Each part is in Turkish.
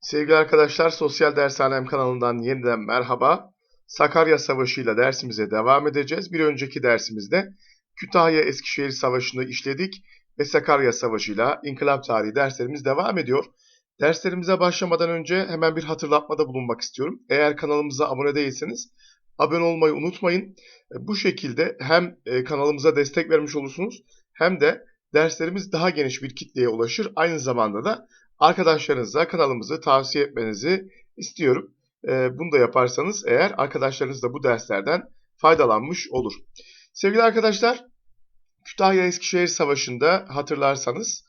Sevgili arkadaşlar, Sosyal Dershanem kanalından yeniden merhaba. Sakarya Savaşı ile dersimize devam edeceğiz. Bir önceki dersimizde Kütahya-Eskişehir Savaşı'nı işledik ve Sakarya Savaşı ile İnkılap Tarihi derslerimiz devam ediyor. Derslerimize başlamadan önce hemen bir hatırlatmada bulunmak istiyorum. Eğer kanalımıza abone değilseniz abone olmayı unutmayın. Bu şekilde hem e, kanalımıza destek vermiş olursunuz hem de derslerimiz daha geniş bir kitleye ulaşır. Aynı zamanda da arkadaşlarınıza kanalımızı tavsiye etmenizi istiyorum. Ee, bunu da yaparsanız eğer arkadaşlarınız da bu derslerden faydalanmış olur. Sevgili arkadaşlar, Kütahya-Eskişehir Savaşı'nda hatırlarsanız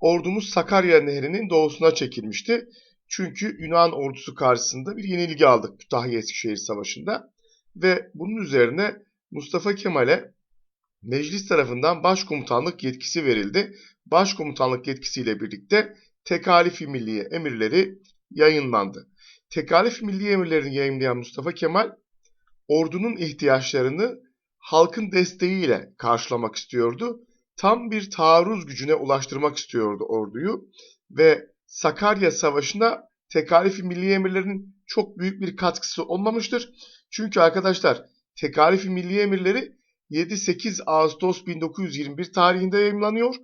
ordumuz Sakarya Nehri'nin doğusuna çekilmişti. Çünkü Yunan ordusu karşısında bir yenilgi aldık Kütahya-Eskişehir Savaşı'nda. Ve bunun üzerine Mustafa Kemal'e meclis tarafından başkomutanlık yetkisi verildi. Başkomutanlık yetkisiyle birlikte Tekalif-i Milliye emirleri yayınlandı. Tekalif-i Milliye emirlerini yayınlayan Mustafa Kemal, ordunun ihtiyaçlarını halkın desteğiyle karşılamak istiyordu. Tam bir taarruz gücüne ulaştırmak istiyordu orduyu ve Sakarya Savaşı'na Tekalif-i Milliye emirlerinin çok büyük bir katkısı olmamıştır. Çünkü arkadaşlar Tekalif-i Milliye emirleri 7-8 Ağustos 1921 tarihinde yayınlanıyor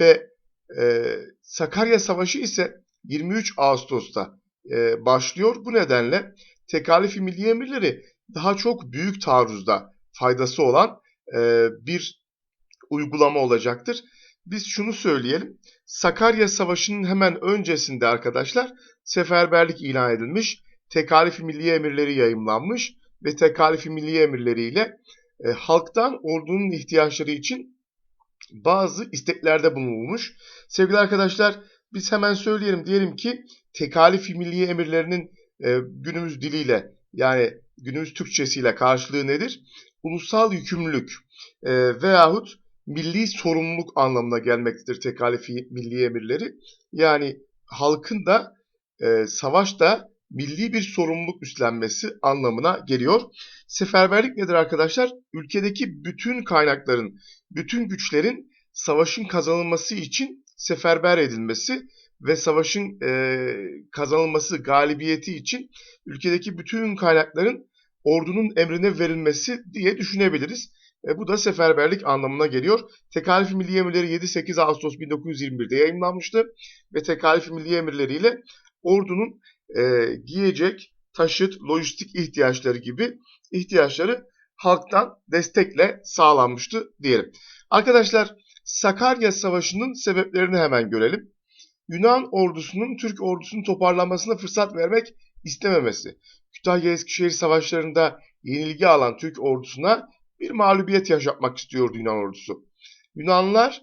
ve e, Sakarya Savaşı ise 23 Ağustos'ta e, başlıyor. Bu nedenle tekalif-i milli emirleri daha çok büyük taarruzda faydası olan e, bir uygulama olacaktır. Biz şunu söyleyelim. Sakarya Savaşı'nın hemen öncesinde arkadaşlar seferberlik ilan edilmiş. Tekalif-i milli emirleri yayımlanmış ve tekalif-i milli emirleriyle e, halktan ordunun ihtiyaçları için bazı isteklerde bulunulmuş. Sevgili arkadaşlar biz hemen söyleyelim diyelim ki tekalif-i milliye emirlerinin e, günümüz diliyle yani günümüz Türkçesiyle karşılığı nedir? Ulusal yükümlülük e, veyahut milli sorumluluk anlamına gelmektedir tekalif-i milliye emirleri. Yani halkın da e, savaşta milli bir sorumluluk üstlenmesi anlamına geliyor. Seferberlik nedir arkadaşlar? Ülkedeki bütün kaynakların, bütün güçlerin savaşın kazanılması için seferber edilmesi ve savaşın e, kazanılması, galibiyeti için ülkedeki bütün kaynakların ordunun emrine verilmesi diye düşünebiliriz. E, bu da seferberlik anlamına geliyor. Tekalif-i Milli Emirleri 7-8 Ağustos 1921'de yayınlanmıştı ve Tekalif-i Milli Emirleriyle ordunun e, giyecek, taşıt, lojistik ihtiyaçları gibi ihtiyaçları halktan destekle sağlanmıştı diyelim. Arkadaşlar Sakarya Savaşı'nın sebeplerini hemen görelim. Yunan ordusunun Türk ordusunun toparlanmasına fırsat vermek istememesi. Kütahya-Eskişehir savaşlarında yenilgi alan Türk ordusuna bir mağlubiyet yaşatmak istiyordu Yunan ordusu. Yunanlılar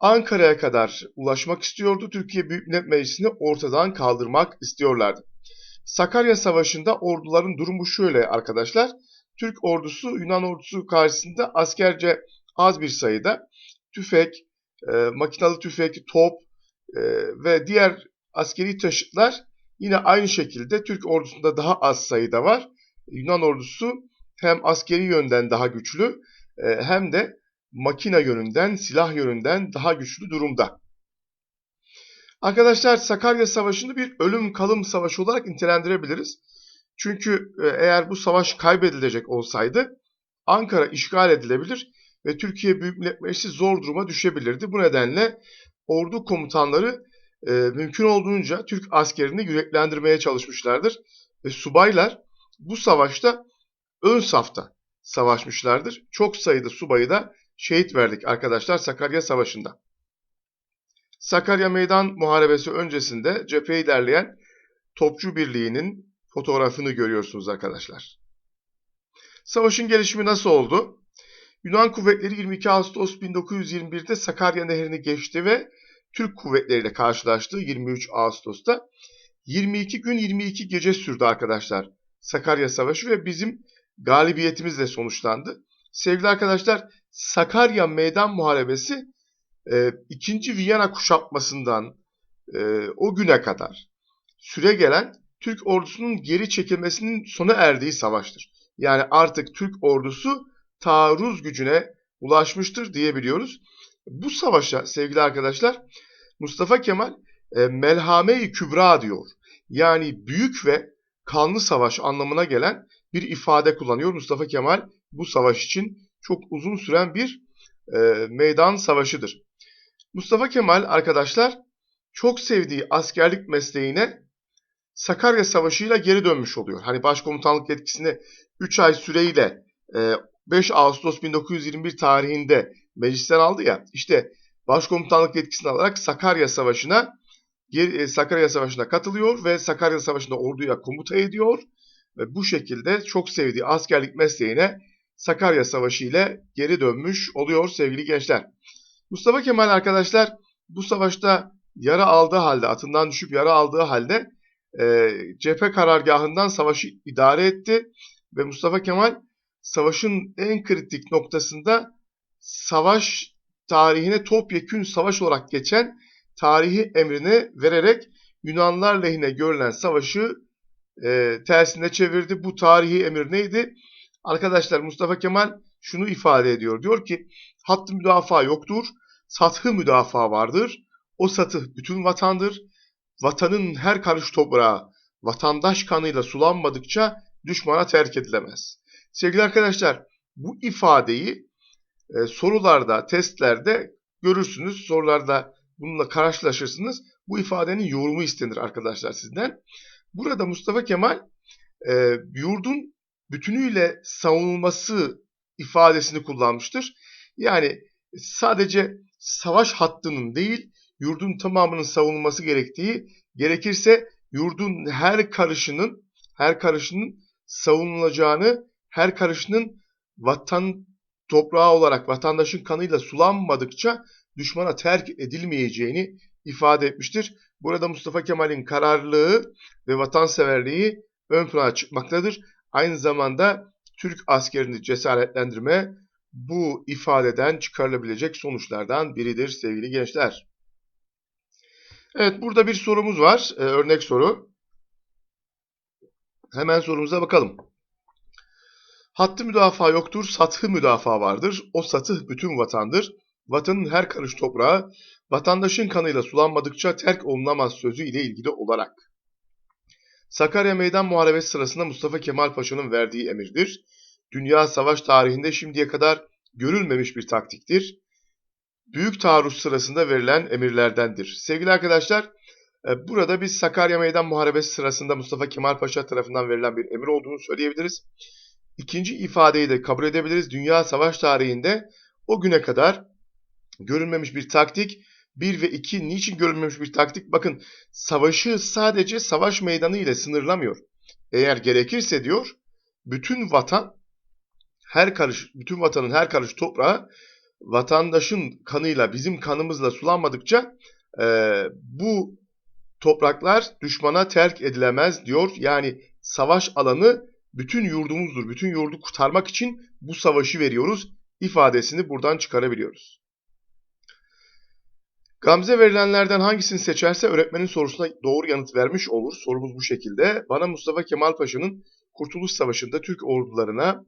Ankara'ya kadar ulaşmak istiyordu. Türkiye Büyük Millet Meclisi'ni ortadan kaldırmak istiyorlardı. Sakarya Savaşı'nda orduların durumu şöyle arkadaşlar. Türk ordusu Yunan ordusu karşısında askerce az bir sayıda tüfek, e, makinalı tüfek, top e, ve diğer askeri taşıtlar yine aynı şekilde Türk ordusunda daha az sayıda var. Yunan ordusu hem askeri yönden daha güçlü e, hem de makina yönünden, silah yönünden daha güçlü durumda. Arkadaşlar Sakarya Savaşı'nı bir ölüm kalım savaşı olarak nitelendirebiliriz. Çünkü e, eğer bu savaş kaybedilecek olsaydı Ankara işgal edilebilir ve Türkiye Büyük Millet Meclisi zor duruma düşebilirdi. Bu nedenle ordu komutanları e, mümkün olduğunca Türk askerini yüreklendirmeye çalışmışlardır. Ve subaylar bu savaşta ön safta savaşmışlardır. Çok sayıda subayı da şehit verdik arkadaşlar Sakarya Savaşı'nda. Sakarya Meydan Muharebesi öncesinde cepheye ilerleyen Topçu Birliği'nin fotoğrafını görüyorsunuz arkadaşlar. Savaşın gelişimi nasıl oldu? Yunan kuvvetleri 22 Ağustos 1921'de Sakarya Nehri'ni geçti ve Türk kuvvetleriyle karşılaştı 23 Ağustos'ta. 22 gün 22 gece sürdü arkadaşlar Sakarya Savaşı ve bizim galibiyetimizle sonuçlandı. Sevgili arkadaşlar Sakarya Meydan Muharebesi 2. E, Viyana kuşatmasından e, o güne kadar süre gelen Türk ordusunun geri çekilmesinin sona erdiği savaştır. Yani artık Türk ordusu taarruz gücüne ulaşmıştır diyebiliyoruz. Bu savaşa sevgili arkadaşlar Mustafa Kemal e, Melhame-i Kübra diyor. yani büyük ve kanlı savaş anlamına gelen bir ifade kullanıyor Mustafa Kemal bu savaş için çok uzun süren bir e, meydan savaşıdır. Mustafa Kemal arkadaşlar çok sevdiği askerlik mesleğine Sakarya Savaşı'yla geri dönmüş oluyor. Hani başkomutanlık yetkisini 3 ay süreyle 5 Ağustos 1921 tarihinde meclisten aldı ya. İşte başkomutanlık yetkisini alarak Sakarya Savaşı'na Sakarya Savaşı'na katılıyor ve Sakarya Savaşı'nda orduya komuta ediyor ve bu şekilde çok sevdiği askerlik mesleğine Sakarya Savaşı ile geri dönmüş oluyor sevgili gençler. Mustafa Kemal arkadaşlar bu savaşta yara aldığı halde, atından düşüp yara aldığı halde e, cephe karargahından savaşı idare etti ve Mustafa Kemal savaşın en kritik noktasında savaş tarihine topyekün savaş olarak geçen tarihi emrini vererek Yunanlar lehine görülen savaşı e, tersine çevirdi. Bu tarihi emir neydi? Arkadaşlar Mustafa Kemal şunu ifade ediyor. Diyor ki hattı müdafaa yoktur, sathı müdafaa vardır. O satı bütün vatandır. Vatanın her karış toprağı vatandaş kanıyla sulanmadıkça düşmana terk edilemez. Sevgili arkadaşlar bu ifadeyi e, sorularda, testlerde görürsünüz. Sorularda bununla karşılaşırsınız. Bu ifadenin yorumu istenir arkadaşlar sizden. Burada Mustafa Kemal e, yurdun bütünüyle savunulması ifadesini kullanmıştır. Yani sadece savaş hattının değil, yurdun tamamının savunulması gerektiği, gerekirse yurdun her karışının, her karışının savunulacağını, her karışının vatan toprağı olarak vatandaşın kanıyla sulanmadıkça düşmana terk edilmeyeceğini ifade etmiştir. Burada Mustafa Kemal'in kararlılığı ve vatanseverliği ön plana çıkmaktadır. Aynı zamanda Türk askerini cesaretlendirme bu ifadeden çıkarılabilecek sonuçlardan biridir sevgili gençler. Evet burada bir sorumuz var. Ee, örnek soru. Hemen sorumuza bakalım. Hattı müdafaa yoktur, sathı müdafaa vardır. O satıh bütün vatandır. Vatanın her karış toprağı, vatandaşın kanıyla sulanmadıkça terk olunamaz sözü ile ilgili olarak. Sakarya Meydan Muharebesi sırasında Mustafa Kemal Paşa'nın verdiği emirdir. Dünya savaş tarihinde şimdiye kadar görülmemiş bir taktiktir. Büyük taarruz sırasında verilen emirlerdendir. Sevgili arkadaşlar, e, burada biz Sakarya Meydan Muharebesi sırasında Mustafa Kemal Paşa tarafından verilen bir emir olduğunu söyleyebiliriz. İkinci ifadeyi de kabul edebiliriz. Dünya savaş tarihinde o güne kadar görülmemiş bir taktik. Bir ve iki niçin görülmemiş bir taktik? Bakın savaşı sadece savaş meydanı ile sınırlamıyor. Eğer gerekirse diyor bütün vatan her karış bütün vatanın her karış toprağı vatandaşın kanıyla bizim kanımızla sulanmadıkça e, bu topraklar düşmana terk edilemez diyor. Yani savaş alanı bütün yurdumuzdur. Bütün yurdu kurtarmak için bu savaşı veriyoruz ifadesini buradan çıkarabiliyoruz. Gamze verilenlerden hangisini seçerse öğretmenin sorusuna doğru yanıt vermiş olur. Sorumuz bu şekilde. Bana Mustafa Kemal Paşa'nın Kurtuluş Savaşı'nda Türk ordularına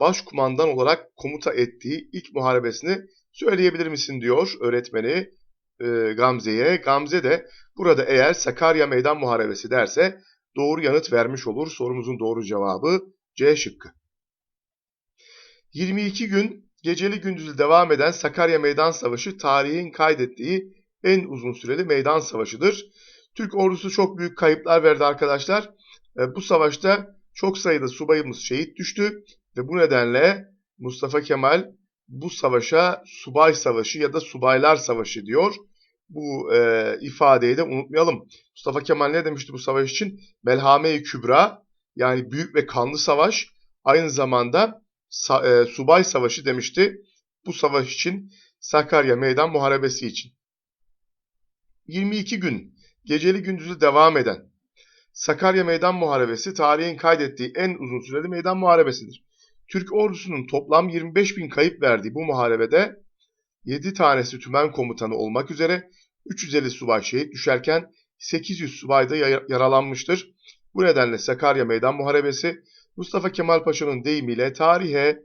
başkumandan olarak komuta ettiği ilk muharebesini söyleyebilir misin diyor öğretmeni e, Gamze'ye. Gamze de burada eğer Sakarya Meydan Muharebesi derse doğru yanıt vermiş olur. Sorumuzun doğru cevabı C şıkkı. 22 gün geceli gündüzlü devam eden Sakarya Meydan Savaşı tarihin kaydettiği en uzun süreli meydan savaşıdır. Türk ordusu çok büyük kayıplar verdi arkadaşlar. E, bu savaşta çok sayıda subayımız şehit düştü ve bu nedenle Mustafa Kemal bu savaşa subay savaşı ya da subaylar savaşı diyor. Bu e, ifadeyi de unutmayalım. Mustafa Kemal ne demişti bu savaş için? Melhame-i Kübra yani büyük ve kanlı savaş aynı zamanda e, subay savaşı demişti. Bu savaş için Sakarya Meydan Muharebesi için. 22 gün geceli gündüzü devam eden Sakarya Meydan Muharebesi tarihin kaydettiği en uzun süreli meydan muharebesidir. Türk ordusunun toplam 25 bin kayıp verdiği bu muharebede 7 tanesi tümen komutanı olmak üzere 350 subay şehit düşerken 800 subay da yaralanmıştır. Bu nedenle Sakarya Meydan Muharebesi Mustafa Kemal Paşa'nın deyimiyle tarihe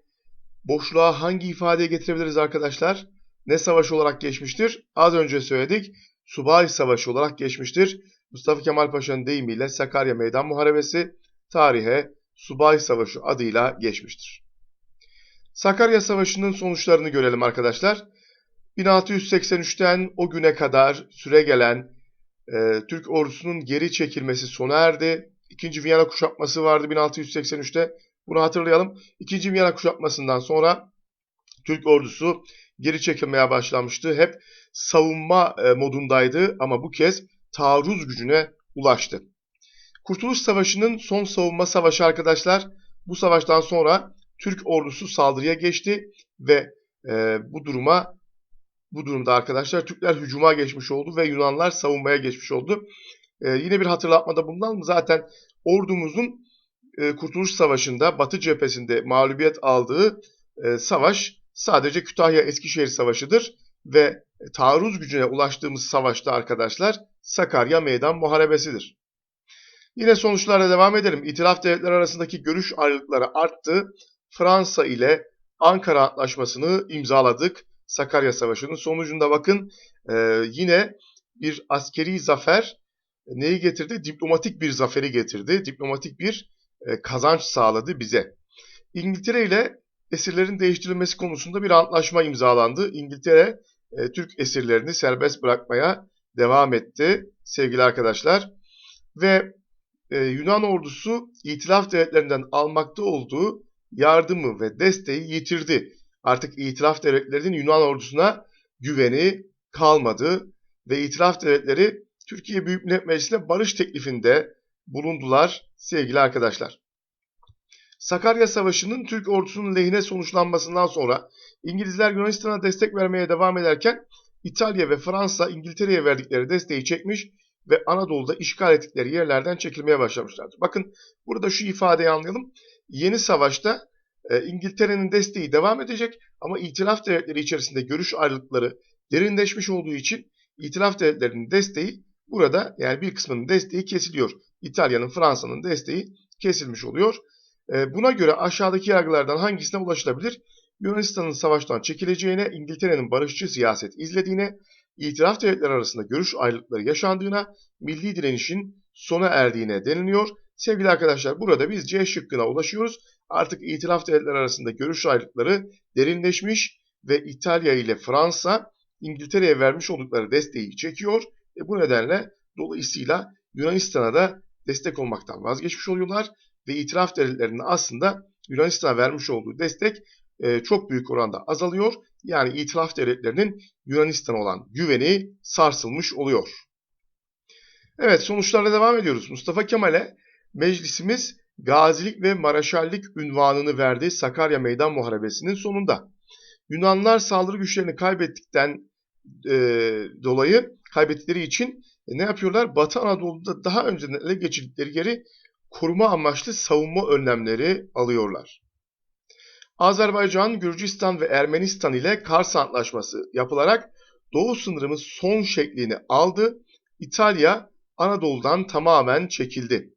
boşluğa hangi ifadeye getirebiliriz arkadaşlar? Ne savaş olarak geçmiştir? Az önce söyledik. Subay Savaşı olarak geçmiştir. Mustafa Kemal Paşa'nın deyimiyle Sakarya Meydan Muharebesi tarihe Subay Savaşı adıyla geçmiştir. Sakarya Savaşı'nın sonuçlarını görelim arkadaşlar. 1683'ten o güne kadar süre gelen e, Türk ordusunun geri çekilmesi sona erdi. İkinci Viyana kuşatması vardı 1683'te. Bunu hatırlayalım. İkinci Viyana kuşatmasından sonra Türk ordusu geri çekilmeye başlamıştı. Hep savunma e, modundaydı ama bu kez taarruz gücüne ulaştı. Kurtuluş Savaşı'nın son savunma savaşı arkadaşlar. Bu savaştan sonra Türk ordusu saldırıya geçti ve e, bu duruma bu durumda arkadaşlar Türkler hücuma geçmiş oldu ve Yunanlar savunmaya geçmiş oldu. E, yine bir hatırlatmada bulunalım. Zaten ordumuzun e, Kurtuluş Savaşı'nda Batı cephesinde mağlubiyet aldığı e, savaş sadece Kütahya-Eskişehir Savaşı'dır ve taarruz gücüne ulaştığımız savaşta arkadaşlar Sakarya Meydan Muharebesi'dir. Yine sonuçlarla devam edelim. İtilaf devletler arasındaki görüş ayrılıkları arttı. Fransa ile Ankara Antlaşması'nı imzaladık. Sakarya Savaşı'nın sonucunda bakın e, yine bir askeri zafer neyi getirdi? Diplomatik bir zaferi getirdi. Diplomatik bir e, kazanç sağladı bize. İngiltere ile esirlerin değiştirilmesi konusunda bir antlaşma imzalandı. İngiltere e, Türk esirlerini serbest bırakmaya devam etti sevgili arkadaşlar. Ve e, Yunan ordusu itilaf devletlerinden almakta olduğu yardımı ve desteği yitirdi. Artık itilaf devletlerinin Yunan ordusuna güveni kalmadı ve itilaf devletleri Türkiye Büyük Millet Meclisi'ne barış teklifinde bulundular sevgili arkadaşlar. Sakarya Savaşı'nın Türk ordusunun lehine sonuçlanmasından sonra İngilizler Yunanistan'a destek vermeye devam ederken İtalya ve Fransa İngiltere'ye verdikleri desteği çekmiş ve Anadolu'da işgal ettikleri yerlerden çekilmeye başlamışlardı. Bakın burada şu ifadeyi anlayalım. Yeni savaşta e, İngiltere'nin desteği devam edecek ama itilaf devletleri içerisinde görüş ayrılıkları derinleşmiş olduğu için itilaf devletlerinin desteği burada yani bir kısmının desteği kesiliyor. İtalya'nın, Fransa'nın desteği kesilmiş oluyor. E, buna göre aşağıdaki yargılardan hangisine ulaşılabilir? Yunanistan'ın savaştan çekileceğine, İngiltere'nin barışçı siyaset izlediğine, itiraf devletler arasında görüş ayrılıkları yaşandığına, milli direnişin sona erdiğine deniliyor. Sevgili arkadaşlar burada biz C şıkkına ulaşıyoruz. Artık itiraf devletler arasında görüş ayrılıkları derinleşmiş ve İtalya ile Fransa İngiltere'ye vermiş oldukları desteği çekiyor. E bu nedenle dolayısıyla Yunanistan'a da destek olmaktan vazgeçmiş oluyorlar ve itiraf devletlerinin aslında Yunanistan'a vermiş olduğu destek e, çok büyük oranda azalıyor. Yani itiraf devletlerinin Yunanistan olan güveni sarsılmış oluyor. Evet sonuçlarla devam ediyoruz. Mustafa Kemal'e meclisimiz gazilik ve maraşallik ünvanını verdi Sakarya Meydan Muharebesi'nin sonunda. Yunanlar saldırı güçlerini kaybettikten e, dolayı kaybettikleri için e, ne yapıyorlar? Batı Anadolu'da daha önceden ele geçirdikleri yeri koruma amaçlı savunma önlemleri alıyorlar. Azerbaycan, Gürcistan ve Ermenistan ile Kars Antlaşması yapılarak Doğu sınırımız son şeklini aldı. İtalya Anadolu'dan tamamen çekildi.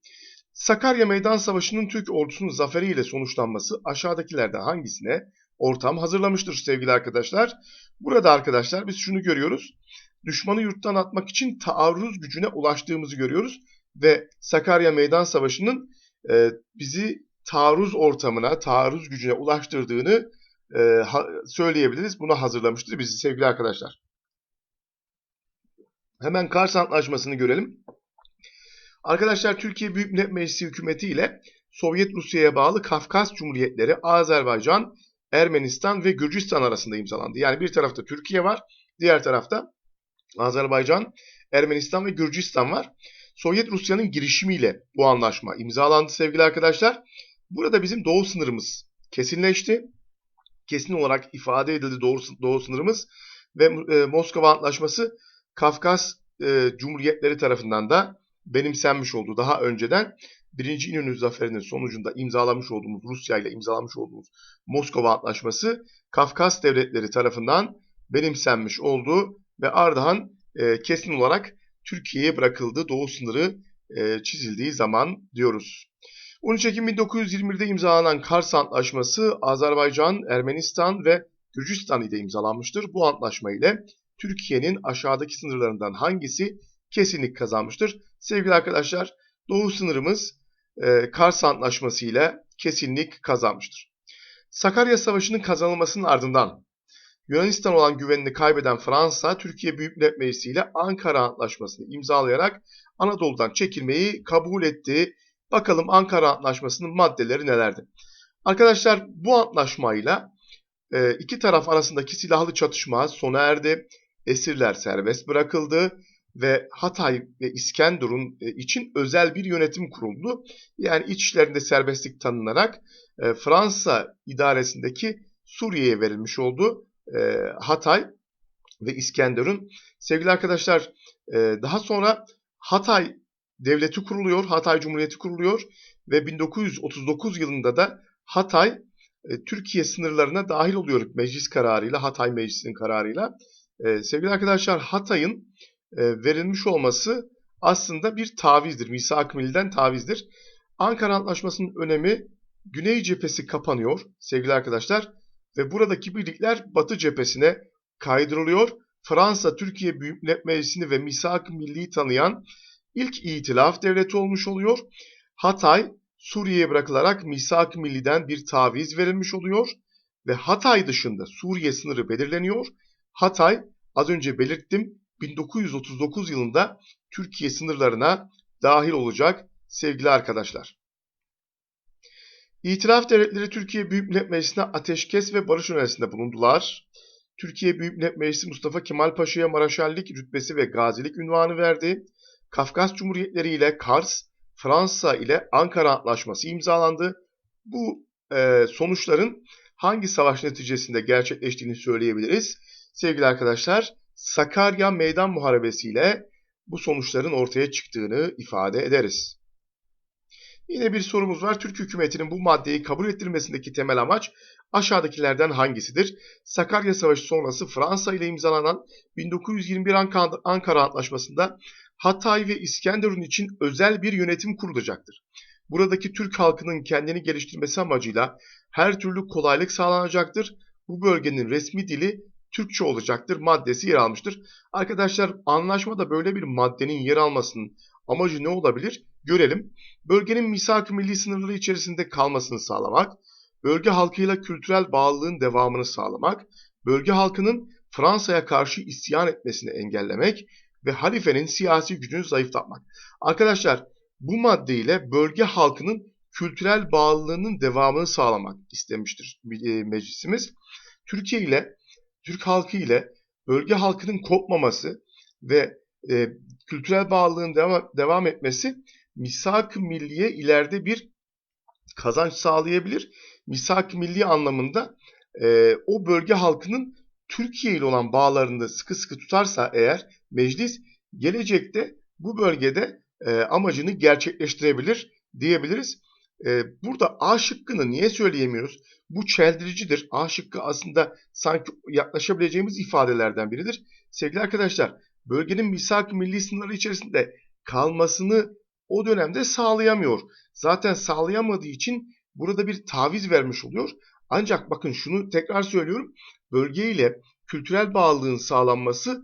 Sakarya Meydan Savaşı'nın Türk ordusunun zaferiyle sonuçlanması aşağıdakilerden hangisine ortam hazırlamıştır sevgili arkadaşlar? Burada arkadaşlar biz şunu görüyoruz. Düşmanı yurttan atmak için taarruz gücüne ulaştığımızı görüyoruz. Ve Sakarya Meydan Savaşı'nın e, bizi taarruz ortamına, taarruz gücüne ulaştırdığını e, ha, söyleyebiliriz. Buna hazırlamıştır bizi sevgili arkadaşlar. Hemen Kars Antlaşması'nı görelim. Arkadaşlar Türkiye Büyük Millet Meclisi hükümeti ile Sovyet Rusya'ya bağlı Kafkas Cumhuriyetleri, Azerbaycan, Ermenistan ve Gürcistan arasında imzalandı. Yani bir tarafta Türkiye var, diğer tarafta Azerbaycan, Ermenistan ve Gürcistan var. Sovyet Rusya'nın girişimiyle bu anlaşma imzalandı sevgili arkadaşlar. Burada bizim doğu sınırımız kesinleşti. Kesin olarak ifade edildi doğu, doğu sınırımız ve e, Moskova Antlaşması Kafkas e, Cumhuriyetleri tarafından da benimsenmiş oldu. Daha önceden 1. İnönü Zaferi'nin sonucunda imzalamış olduğumuz Rusya ile imzalamış olduğumuz Moskova Antlaşması Kafkas devletleri tarafından benimsenmiş oldu ve Ardahan e, kesin olarak Türkiye'ye bırakıldı. Doğu sınırı e, çizildiği zaman diyoruz. 13 Ekim 1921'de imzalanan Kars Antlaşması Azerbaycan, Ermenistan ve Gürcistan ile imzalanmıştır. Bu antlaşma ile Türkiye'nin aşağıdaki sınırlarından hangisi kesinlik kazanmıştır. Sevgili arkadaşlar Doğu sınırımız e, Kars Antlaşması ile kesinlik kazanmıştır. Sakarya Savaşı'nın kazanılmasının ardından Yunanistan olan güvenini kaybeden Fransa, Türkiye Büyük Millet Meclisi ile Ankara Antlaşması'nı imzalayarak Anadolu'dan çekilmeyi kabul etti. Bakalım Ankara Antlaşması'nın maddeleri nelerdi? Arkadaşlar bu antlaşmayla e, iki taraf arasındaki silahlı çatışma sona erdi. Esirler serbest bırakıldı ve Hatay ve İskenderun e, için özel bir yönetim kuruldu. Yani iç işlerinde serbestlik tanınarak e, Fransa idaresindeki Suriye'ye verilmiş oldu e, Hatay ve İskenderun. Sevgili arkadaşlar daha sonra Hatay Devleti kuruluyor, Hatay Cumhuriyeti kuruluyor ve 1939 yılında da Hatay Türkiye sınırlarına dahil oluyor meclis kararıyla, Hatay Meclisi'nin kararıyla. Sevgili arkadaşlar Hatay'ın verilmiş olması aslında bir tavizdir. Misak Milli'den tavizdir. Ankara Antlaşması'nın önemi Güney cephesi kapanıyor sevgili arkadaşlar ve buradaki birlikler Batı cephesine kaydırılıyor. Fransa Türkiye Büyük Millet Meclisi'ni ve Misak Milli'yi tanıyan ilk itilaf devleti olmuş oluyor. Hatay Suriye'ye bırakılarak Misak Milli'den bir taviz verilmiş oluyor ve Hatay dışında Suriye sınırı belirleniyor. Hatay az önce belirttim 1939 yılında Türkiye sınırlarına dahil olacak sevgili arkadaşlar. İtiraf devletleri Türkiye Büyük Millet Meclisi'ne ateşkes ve barış önerisinde bulundular. Türkiye Büyük Millet Meclisi Mustafa Kemal Paşa'ya Maraşallik rütbesi ve gazilik ünvanı verdi. Kafkas Cumhuriyetleri ile Kars, Fransa ile Ankara Antlaşması imzalandı. Bu e, sonuçların hangi savaş neticesinde gerçekleştiğini söyleyebiliriz. Sevgili arkadaşlar, Sakarya Meydan Muharebesi ile bu sonuçların ortaya çıktığını ifade ederiz. Yine bir sorumuz var. Türk hükümetinin bu maddeyi kabul ettirmesindeki temel amaç aşağıdakilerden hangisidir? Sakarya Savaşı sonrası Fransa ile imzalanan 1921 Ankara Antlaşması'nda Hatay ve İskenderun için özel bir yönetim kurulacaktır. Buradaki Türk halkının kendini geliştirmesi amacıyla her türlü kolaylık sağlanacaktır. Bu bölgenin resmi dili Türkçe olacaktır maddesi yer almıştır. Arkadaşlar anlaşmada böyle bir maddenin yer almasının amacı ne olabilir? Görelim. Bölgenin misak milli sınırları içerisinde kalmasını sağlamak, bölge halkıyla kültürel bağlılığın devamını sağlamak, bölge halkının Fransa'ya karşı isyan etmesini engellemek ve halifenin siyasi gücünü zayıflatmak. Arkadaşlar bu maddeyle bölge halkının kültürel bağlılığının devamını sağlamak istemiştir e, meclisimiz. Türkiye ile Türk halkı ile bölge halkının kopmaması ve e, kültürel bağlılığın devam, devam etmesi misak-ı milliye ileride bir kazanç sağlayabilir. Misak-ı milli anlamında e, o bölge halkının Türkiye ile olan bağlarını sıkı sıkı tutarsa eğer meclis gelecekte bu bölgede e, amacını gerçekleştirebilir diyebiliriz. E, burada A şıkkını niye söyleyemiyoruz? Bu çeldiricidir. A şıkkı aslında sanki yaklaşabileceğimiz ifadelerden biridir. Sevgili arkadaşlar, bölgenin misak milli sınırları içerisinde kalmasını o dönemde sağlayamıyor. Zaten sağlayamadığı için burada bir taviz vermiş oluyor. Ancak bakın şunu tekrar söylüyorum. Bölge ile kültürel bağlılığın sağlanması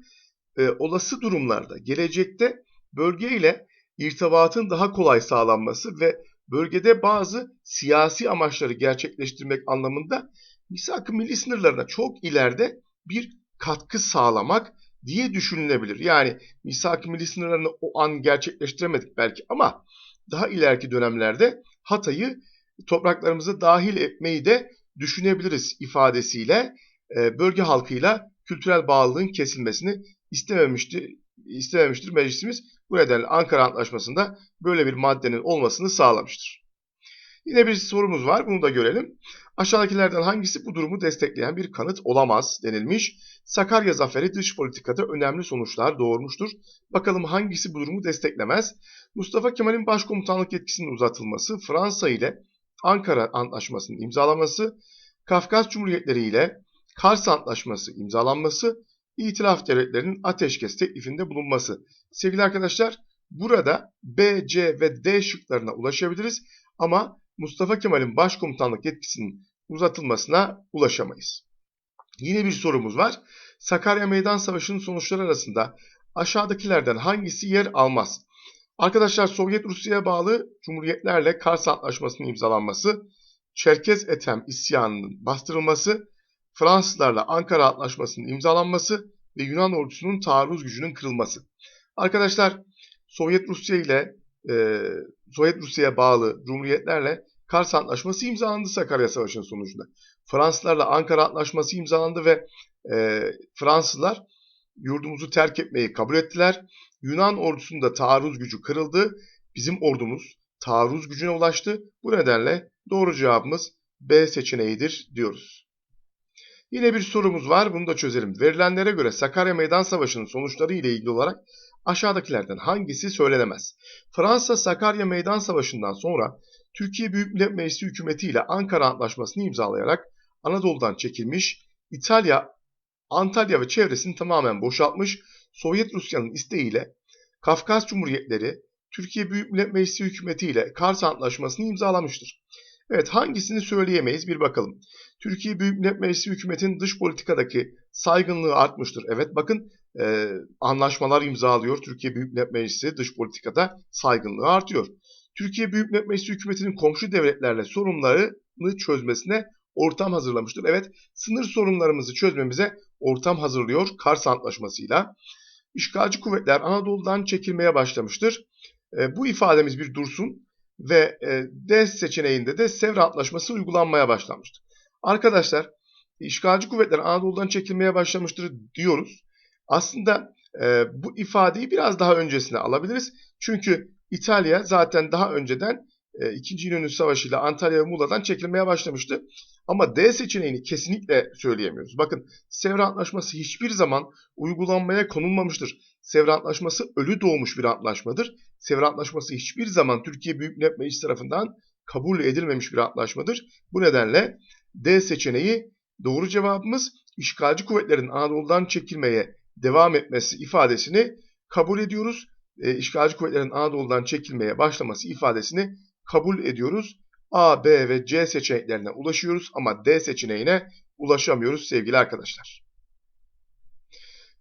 e, olası durumlarda gelecekte bölge ile irtibatın daha kolay sağlanması ve bölgede bazı siyasi amaçları gerçekleştirmek anlamında misak-ı milli sınırlarına çok ileride bir katkı sağlamak diye düşünülebilir. Yani misak-ı milli sınırlarını o an gerçekleştiremedik belki ama daha ileriki dönemlerde Hatay'ı topraklarımıza dahil etmeyi de düşünebiliriz ifadesiyle e, bölge halkıyla kültürel bağlılığın kesilmesini istememiştir, istememiştir meclisimiz. Bu nedenle Ankara Antlaşması'nda böyle bir maddenin olmasını sağlamıştır. Yine bir sorumuz var. Bunu da görelim. Aşağıdakilerden hangisi bu durumu destekleyen bir kanıt olamaz denilmiş. Sakarya zaferi dış politikada önemli sonuçlar doğurmuştur. Bakalım hangisi bu durumu desteklemez? Mustafa Kemal'in başkomutanlık yetkisinin uzatılması, Fransa ile Ankara Antlaşması'nın imzalanması, Kafkas Cumhuriyetleri ile Kars Antlaşması imzalanması, İtilaf devletlerinin ateşkes teklifinde bulunması. Sevgili arkadaşlar burada B, C ve D şıklarına ulaşabiliriz ama Mustafa Kemal'in başkomutanlık yetkisinin uzatılmasına ulaşamayız. Yine bir sorumuz var. Sakarya Meydan Savaşı'nın sonuçları arasında aşağıdakilerden hangisi yer almaz? Arkadaşlar Sovyet Rusya'ya bağlı cumhuriyetlerle Kars Antlaşması'nın imzalanması, Çerkez Etem isyanının bastırılması, Fransızlarla Ankara Antlaşması'nın imzalanması ve Yunan ordusunun taarruz gücünün kırılması. Arkadaşlar Sovyet Rusya ile e, Sovyet Rusya'ya bağlı cumhuriyetlerle Kars Antlaşması imzalandı Sakarya Savaşı'nın sonucunda. Fransızlarla Ankara Antlaşması imzalandı ve e, Fransızlar yurdumuzu terk etmeyi kabul ettiler. Yunan ordusunda taarruz gücü kırıldı. Bizim ordumuz taarruz gücüne ulaştı. Bu nedenle doğru cevabımız B seçeneğidir diyoruz. Yine bir sorumuz var. Bunu da çözelim. Verilenlere göre Sakarya Meydan Savaşı'nın sonuçları ile ilgili olarak aşağıdakilerden hangisi söylenemez? Fransa Sakarya Meydan Savaşı'ndan sonra Türkiye Büyük Millet Meclisi hükümeti ile Ankara Antlaşması'nı imzalayarak Anadolu'dan çekilmiş, İtalya, Antalya ve çevresini tamamen boşaltmış, Sovyet Rusya'nın isteğiyle Kafkas Cumhuriyetleri Türkiye Büyük Millet Meclisi hükümeti ile Kars Antlaşması'nı imzalamıştır. Evet hangisini söyleyemeyiz bir bakalım. Türkiye Büyük Millet Meclisi hükümetinin dış politikadaki saygınlığı artmıştır. Evet bakın e, anlaşmalar imzalıyor. Türkiye Büyük Millet Meclisi dış politikada saygınlığı artıyor. Türkiye Büyük Millet Meclisi hükümetinin komşu devletlerle sorunlarını çözmesine ortam hazırlamıştır. Evet sınır sorunlarımızı çözmemize ortam hazırlıyor Kars Antlaşması'yla. İşgalci kuvvetler Anadolu'dan çekilmeye başlamıştır. E, bu ifademiz bir dursun ve e, D seçeneğinde de Sevr Antlaşması uygulanmaya başlanmıştır. Arkadaşlar işgalci kuvvetler Anadolu'dan çekilmeye başlamıştır diyoruz. Aslında e, bu ifadeyi biraz daha öncesine alabiliriz. Çünkü İtalya zaten daha önceden e, 2. İnönü Savaşı ile Antalya ve Muğla'dan çekilmeye başlamıştı. Ama D seçeneğini kesinlikle söyleyemiyoruz. Bakın Sevr Antlaşması hiçbir zaman uygulanmaya konulmamıştır. Sevr Antlaşması ölü doğmuş bir antlaşmadır. Sevr Antlaşması hiçbir zaman Türkiye Büyük Millet Meclisi tarafından kabul edilmemiş bir antlaşmadır. Bu nedenle D seçeneği doğru cevabımız işgalci kuvvetlerin Anadolu'dan çekilmeye devam etmesi ifadesini kabul ediyoruz. E, işgalci kuvvetlerin Anadolu'dan çekilmeye başlaması ifadesini kabul ediyoruz. A, B ve C seçeneklerine ulaşıyoruz ama D seçeneğine ulaşamıyoruz sevgili arkadaşlar.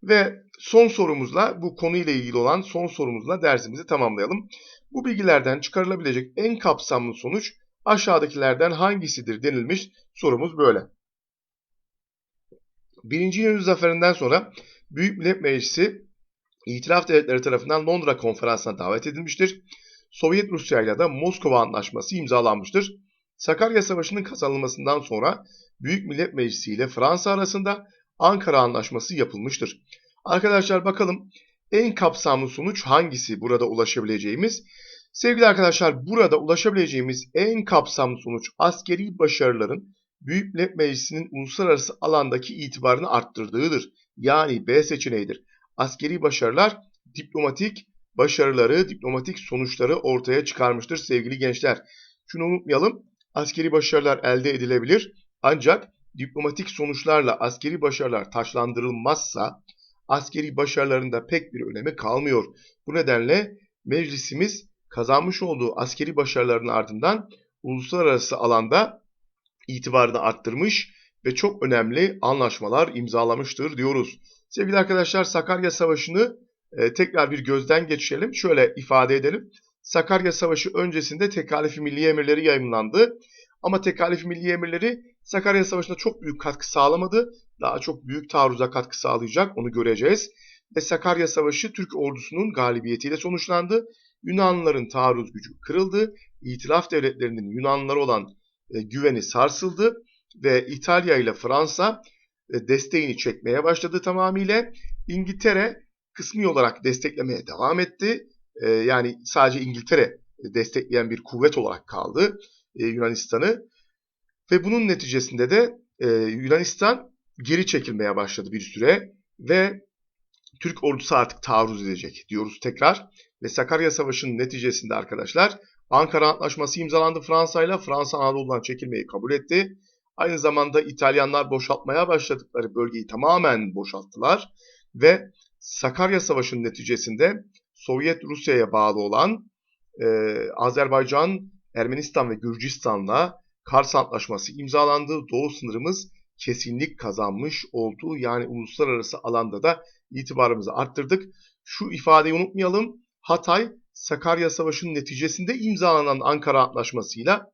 Ve son sorumuzla bu konuyla ilgili olan son sorumuzla dersimizi tamamlayalım. Bu bilgilerden çıkarılabilecek en kapsamlı sonuç aşağıdakilerden hangisidir denilmiş sorumuz böyle. Birinci İnönü Zaferi'nden sonra Büyük Millet Meclisi İtilaf Devletleri tarafından Londra Konferansı'na davet edilmiştir. Sovyet Rusya ile de Moskova Antlaşması imzalanmıştır. Sakarya Savaşı'nın kazanılmasından sonra Büyük Millet Meclisi ile Fransa arasında Ankara Anlaşması yapılmıştır. Arkadaşlar bakalım en kapsamlı sonuç hangisi burada ulaşabileceğimiz? Sevgili arkadaşlar burada ulaşabileceğimiz en kapsamlı sonuç askeri başarıların Büyük Millet Meclisi'nin uluslararası alandaki itibarını arttırdığıdır. Yani B seçeneğidir. Askeri başarılar diplomatik başarıları, diplomatik sonuçları ortaya çıkarmıştır sevgili gençler. Şunu unutmayalım, askeri başarılar elde edilebilir ancak diplomatik sonuçlarla askeri başarılar taşlandırılmazsa askeri başarılarında pek bir önemi kalmıyor. Bu nedenle meclisimiz kazanmış olduğu askeri başarıların ardından uluslararası alanda itibarını arttırmış ve çok önemli anlaşmalar imzalamıştır diyoruz. Sevgili arkadaşlar Sakarya Savaşı'nı e, tekrar bir gözden geçirelim. Şöyle ifade edelim. Sakarya Savaşı öncesinde tekalifi milli emirleri yayınlandı. Ama tekalifi milli emirleri Sakarya Savaşı'na çok büyük katkı sağlamadı. Daha çok büyük taarruza katkı sağlayacak onu göreceğiz. Ve Sakarya Savaşı Türk ordusunun galibiyetiyle sonuçlandı. Yunanlıların taarruz gücü kırıldı. İtilaf devletlerinin Yunanlılara olan güveni sarsıldı ve İtalya ile Fransa e, desteğini çekmeye başladı tamamıyla. İngiltere kısmi olarak desteklemeye devam etti. E, yani sadece İngiltere destekleyen bir kuvvet olarak kaldı e, Yunanistan'ı. Ve bunun neticesinde de e, Yunanistan geri çekilmeye başladı bir süre ve Türk ordusu artık taarruz edecek diyoruz tekrar. Ve Sakarya Savaşı'nın neticesinde arkadaşlar Ankara Antlaşması imzalandı Fransa ile. Fransa Anadolu'dan çekilmeyi kabul etti. Aynı zamanda İtalyanlar boşaltmaya başladıkları bölgeyi tamamen boşalttılar ve Sakarya Savaşı'nın neticesinde Sovyet Rusya'ya bağlı olan e, Azerbaycan, Ermenistan ve Gürcistan'la Kars Antlaşması imzalandı. Doğu sınırımız kesinlik kazanmış oldu. Yani uluslararası alanda da itibarımızı arttırdık. şu ifadeyi unutmayalım. Hatay, Sakarya Savaşı'nın neticesinde imzalanan Ankara Antlaşması'yla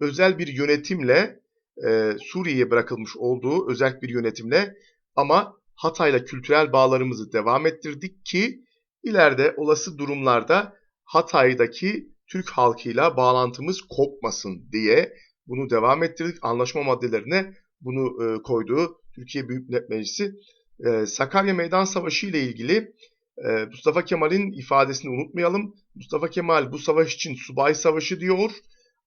özel bir yönetimle e, Suriye'ye bırakılmış olduğu özel bir yönetimle ama Hatay'la kültürel bağlarımızı devam ettirdik ki ileride olası durumlarda Hatay'daki Türk halkıyla bağlantımız kopmasın diye bunu devam ettirdik. Anlaşma maddelerine bunu e, koyduğu Türkiye Büyük Millet Meclisi e, Sakarya Meydan Savaşı ile ilgili Mustafa Kemal'in ifadesini unutmayalım. Mustafa Kemal bu savaş için subay savaşı diyor.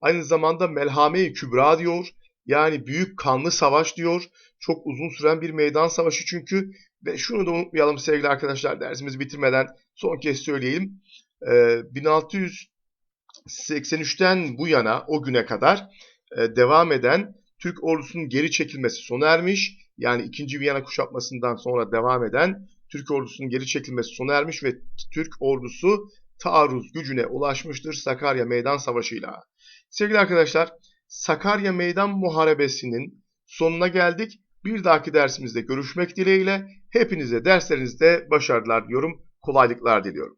Aynı zamanda Melhame-i Kübra diyor. Yani büyük kanlı savaş diyor. Çok uzun süren bir meydan savaşı çünkü. Ve şunu da unutmayalım sevgili arkadaşlar dersimizi bitirmeden son kez söyleyeyim. E, 1683'ten bu yana o güne kadar e, devam eden Türk ordusunun geri çekilmesi sona ermiş. Yani 2. Viyana kuşatmasından sonra devam eden Türk ordusunun geri çekilmesi sona ermiş ve Türk ordusu taarruz gücüne ulaşmıştır Sakarya Meydan Savaşı'yla. Sevgili arkadaşlar, Sakarya Meydan Muharebesi'nin sonuna geldik. Bir dahaki dersimizde görüşmek dileğiyle hepinize derslerinizde başarılar diliyorum, kolaylıklar diliyorum.